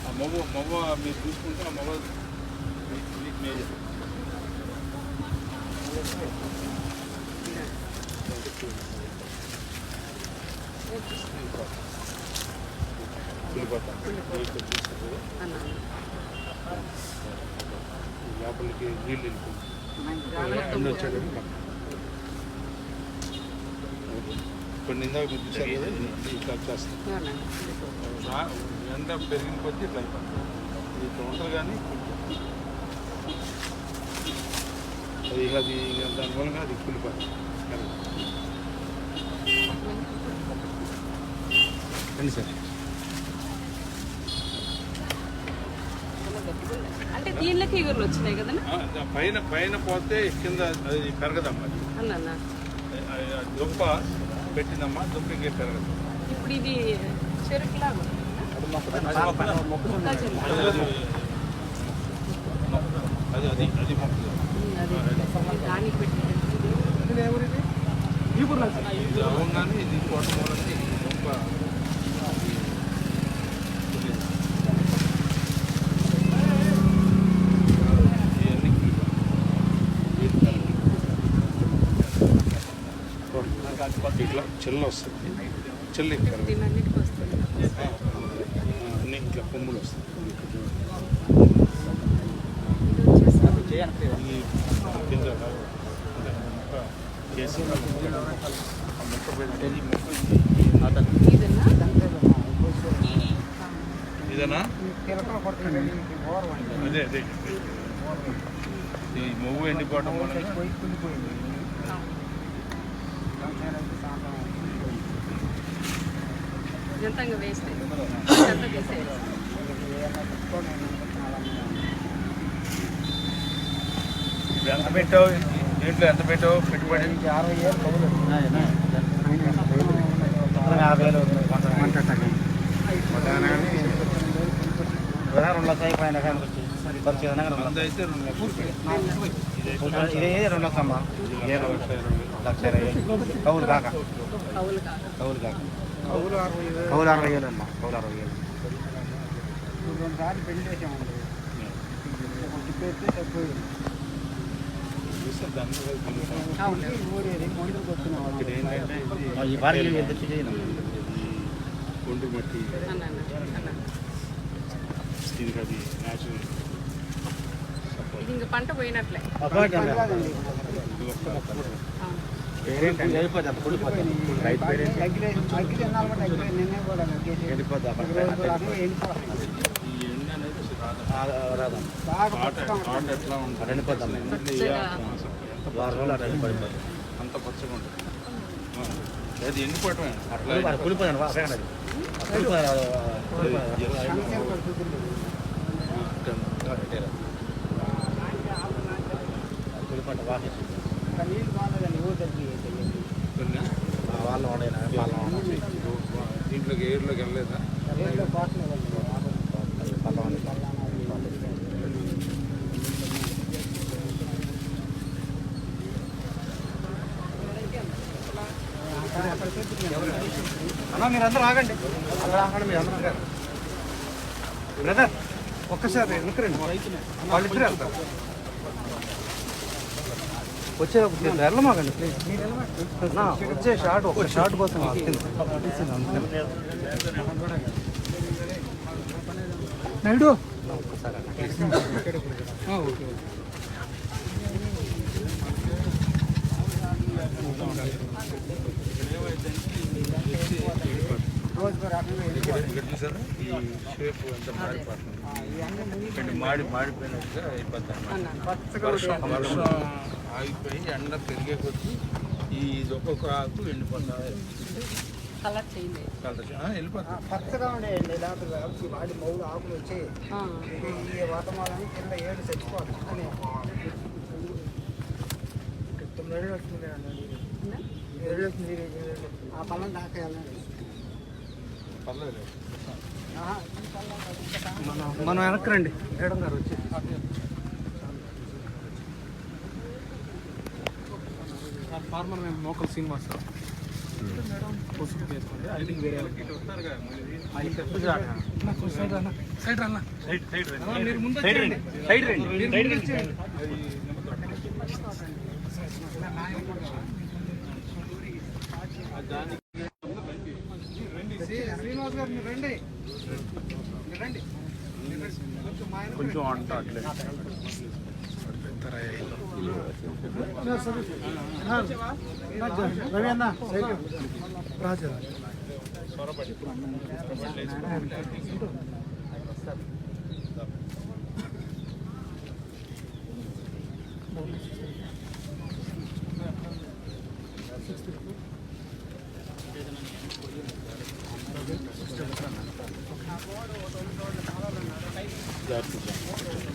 ఆ మగ మగ మీరు చూసుకుంటే ఆ మగ మేజర్ వెళ్ళిపోతాం లోపలికి నీళ్ళు వెళ్ళిపోయింది అన్నీ వచ్చాడు కొన్ని ఇందాక మీరు చూసారు కదా ఇట్లా వచ్చేస్తుంది రా- ఎండ పెరిగిన కొద్దీ ఇట్లా అయిపోతుంది. ఇది ఇట్లా ఉంటుంది కానీ అది అది దాని మూలంగా అది కూలిపోతుంది. రండి సార్. అంటే దీనిలోకి ఇగురు వచ్చినాయి కదన్నా? ఆ, దా- పైన పైన పోతే కింద అది పెరగదమ్మా అది. పెట్టిందమ్మా దుంప ఇంకే పెరగదు. ఇప్పుడు ఇది చెరుకులాగా. అది అది అది మొక్క ఉమ్, అది దానికి పెట్టినట్టు ఇది కోట మూలకి ఇట్లా చెల్లు వస్తుంది. చెల్లి. వస్తుంది అన్ని ఇట్లా కొమ్ములు వస్తాయి. చేసి ఆ ఇదేనా? అదే అదే. ఈ మొవ్వు ఎండిపోవడం వల్ల ఇదంతా తీసేయాలి ఇప్పుడు ఎంత పెట్టావు? దీంట్లో ఎంత పెట్టావు? పెట్టుబడి? కానీ వంద అయితే రెండు లక్షలు పెట్టావు. ఇదే రెండు లక్షలు అమ్మా. ఇదే లక్ష ఇరవై. కౌలు కాక. కౌలు కాక. కౌలు అరవై వేలు అమ్మా. కౌలు అరవై వేలు ఈ బార్గెన్ ఎంత చేయను ఒండ్రు మట్టి అన్న అన్న దీనికి అది న్యాచురల్. ఇది ఇంకా పంట పోయినట్లే ఇది ఒక్క మొక్క కూడా అవును పేరేంటి అయిపోద్ది అంత కూలిపోతుంది రైతు పేరేంటి వెళ్ళిపోద్ది ఆ పక్క. ఈ ఎండ అనేది అసలు రాదు. ఆ, రాదమ్మా తోట తోట ఎట్లా ఉంటుంది వెళ్ళిపోద్దమ్మా పచ్చగా వారం రోజులు అట్లా వెళ్ళిపోతుంది అంత పచ్చగా ఉంటుంది ఆ. అది ఎండిపోవటమే అట్లా కూలిపోతుంది కూలిపోతుంది ఆ, కూలిపోతుంది వాకేసి. కొన్ని? ఆ, వాళ్ళు వాడేనా? వాళ్ళు. దీంట్లోకి ఎయిర్లోకి వెళ్ళలేదా? వాళ్ళు వాడేనా. అన్నా మీరు అందరూ ఆగండి ఆగండి మీరు అందరూ బ్రదర్ ఒక్కసారి వెనకరండి వాళ్ళిద్దరే వెళ్తారు. వచ్చే వెళ్ళమాగండి ప్లీజ్ నా వచ్చే షార్ట్ ఒక షార్ట్ కోసం నాయుడు ఈ షేప్ అంతా మాడి మాడిపోయినట్టుగా వర్షం వర్షం ఆగిపోయి ఎండ పెరిగే కొద్దీ ఈ ఒక్కొక్క ఆకు ఎండిపోతా కలర్ వెళ్ళిపోతుంది పచ్చగా ఉండేయండి వాడి మౌలు ఆకులు వచ్చి ఇది ఈ వాతావరణానికి కింద ఏడు చచ్చిపోవాలి అని తొమ్మిది ఏళ్ళు వస్తుంది ఏడు వస్తుంది ఆ పొలం దాకేయాలండి పర్లేదు మనం మనం వెనక్కి రండి. మేడం గారు వచ్చి ఫార్మర్ మేము మోకల్ శ్రీనివాస్ పసుపు వేసుకోండి అది వేరే అది చెప్పు సైడ్ రన్న సైడ్ సైడ్ మీరు ముందు సైడ్ రండి సైడ్ రండి. సైడ్ రండి. శ్రీనివాస్ గారు మీరు రండి మీరు రండి. కొంచెం అంట అట్లే. రవి అన్న రాజు. కూర్చోండి